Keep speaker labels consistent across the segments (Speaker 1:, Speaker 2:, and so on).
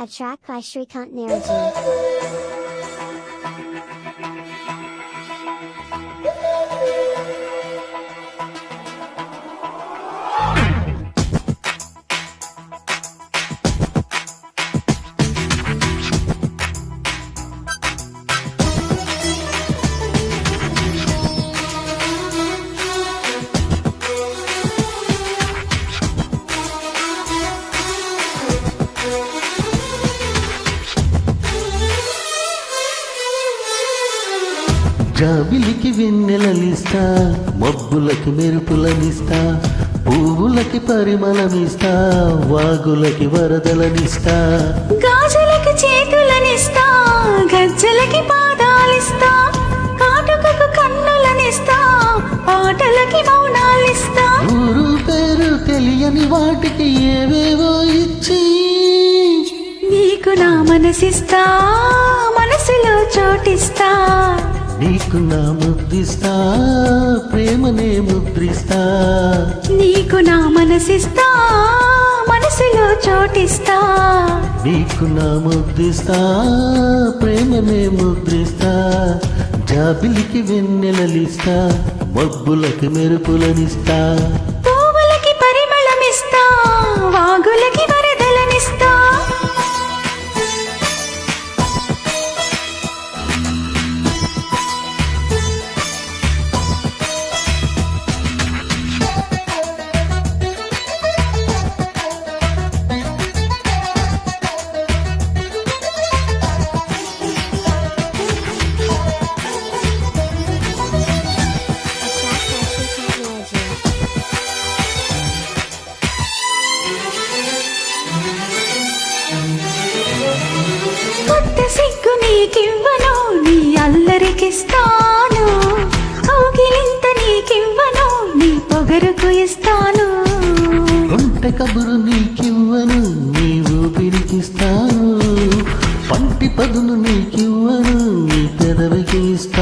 Speaker 1: A track by Shrikant Naraji.
Speaker 2: జాబిలికి వెన్నెలనిస్తా మబ్బులకి మెరుపులనిస్తా పువ్వులకి పరిమళమిస్తా వాగులకి వరదలనిస్తా.
Speaker 3: గాజులకి చేతులనిస్తా గజ్జలకి పాదాలిస్తా కాటుకకు కన్నులనిస్తా పాటలకి మౌనాలిస్తా.
Speaker 2: ఊరు పేరు తెలియని వాటికి ఏవేవో ఇచ్చి.
Speaker 3: నీకు నా మనసిస్తా మనసులో చోటిస్తా.
Speaker 2: నీకు నా ముద్దిస్తా ప్రేమనే ముద్రిస్తా.
Speaker 3: నీకు నా మనసిస్తా మనసులో చోటిస్తా.
Speaker 2: నీకు నా ముద్దిస్తా ప్రేమనే ముద్రిస్తా. జాబిలికి వెన్నెలలిస్తా మబ్బులకి మెరుపులనిస్తా.
Speaker 3: పువ్వులకి పరిమళమిస్తా వాగులకి కొత్త సిగ్గు నీకివ్వను నీ అల్లరికిస్తాను. కౌగిలింత నీకివ్వను నీ పొగరుకు ఇస్తాను.
Speaker 2: ఒంటె కబురు నీకివ్వను నీ ఊపిరికిస్తాను. పంటి పదును నీకివ్వను నీ పెదవికి ఇస్తాను.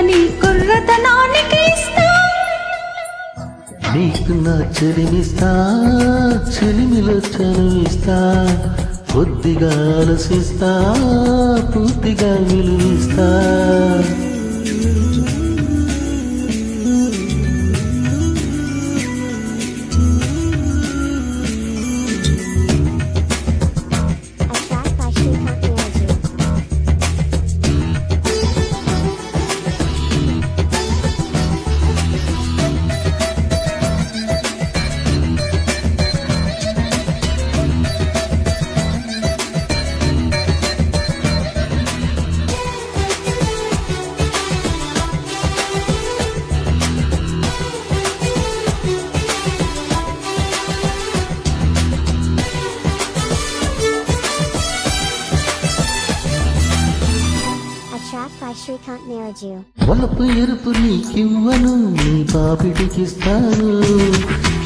Speaker 3: నీ కుర్రతనానికి ఇస్తా.
Speaker 2: నీకు నా చెలిమిస్తా చెలిమిలో చనువిస్తా కొద్దిగా ఆలసిస్తా పూర్తిగా విలువిస్తా
Speaker 1: by Shrikant Naraji.
Speaker 2: వలపు ఎరుపు నీకివ్వను నీ బాబిడికిస్తాను.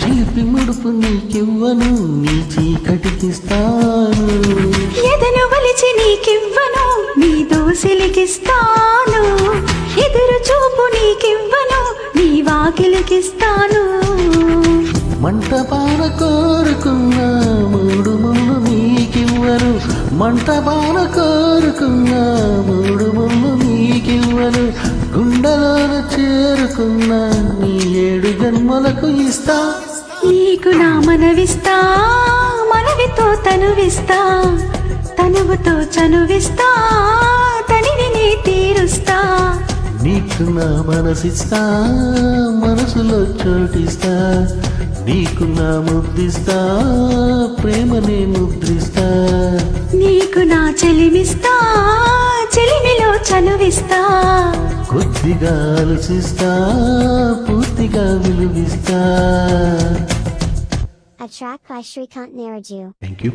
Speaker 2: చిలిపి ముడుపు నీకివ్వను నీ చీకటికిస్తాను.
Speaker 3: ఎదను వలిచి నీకివ్వను నీ దోసిలికిస్తాను. ఎదురు చూపు నీకివ్వను నీ వాకిలికిస్తాను.
Speaker 2: మంట పాన కోరుకున్న మూడు ముళ్ళు నీకివ్వను. మంట పాన కోరుకున్న మూడు ముళ్ళు చేరుకున్న నీ ఏడు జన్మలకు ఇస్తా.
Speaker 3: నీకు నా మనవిస్తా మనవితో తనువిస్తా తనువుతో చనువిస్తా తనివి నీ తీరుస్తా.
Speaker 2: నీకు నా మనసిస్తా మనసులో చోటిస్తా. నీకు నా ముద్దిస్తా ప్రేమనే ముద్రిస్తా.
Speaker 3: నీకు నా చెలిమిస్తా చెలిమిలో చనువిస్తా.
Speaker 2: కొద్దిగా ఆలోచిస్తా పూర్తిగా విలువిస్తా
Speaker 1: A track by Shrikant Naraji.
Speaker 2: Thank you